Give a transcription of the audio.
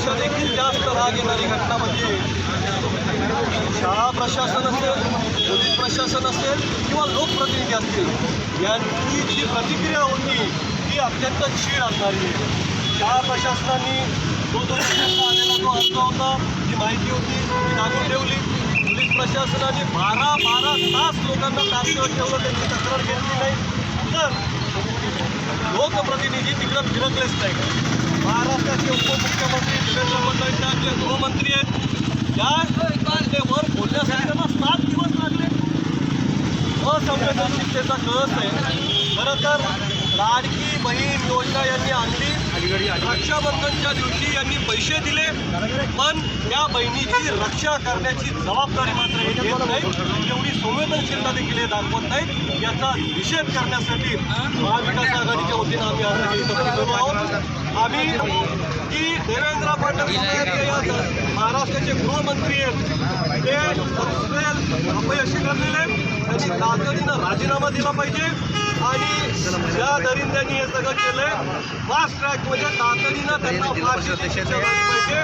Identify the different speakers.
Speaker 1: पेक्षा देखील जास्त राग येणारी घटना म्हणजे शाळा प्रशासन असेल पोलीस प्रशासन असेल किंवा लोकप्रतिनिधी असतील यांची जी प्रतिक्रिया होती ती अत्यंत चीड असणारी आहे. शाळा प्रशासनाने जो जो आलेला जो अर्ज होता ती माहिती होती ती लागून ठेवली. पोलीस प्रशासनाने बारा बारा तास लोकांना तारखेवर ठेवलं त्यांची तक्रार घेतली नाही. तर लोकप्रतिनिधी तिकडं फिरकलेच नाही. महाराष्ट्राचे फडणवीस साहेब गृहमंत्री आहेत. या कायदेवर बोलण्यासाठी त्यांना सात दिवस लागले. असंवेदनशीलतेचा कळस आहे. खरं तर लाडकी बहीण योजना यांनी आणली. रक्षाबंधनच्या दिवशी यांनी पैसे दिले पण त्या बहिणीची रक्षा करण्याची जबाबदारी मात्र हे घेत नाही. एवढी संवेदनशीलता देखील हे दाखवत नाहीत. याचा निषेध करण्यासाठी महाविकास आघाडीच्या वतीनं आम्ही आज आहोत. आम्ही की देवेंद्र फडणवीस या महाराष्ट्राचे गृहमंत्री आहेत ते अपयशी ठरलेले आहेत. त्यांनी तातडीनं राजीनामा दिला पाहिजे. आणि ज्या दरिंद्यांनी हे सगळं केलंय फास्ट ट्रॅक म्हणजे तातडीनं त्यांना फाशीची शिक्षा झाली पाहिजे.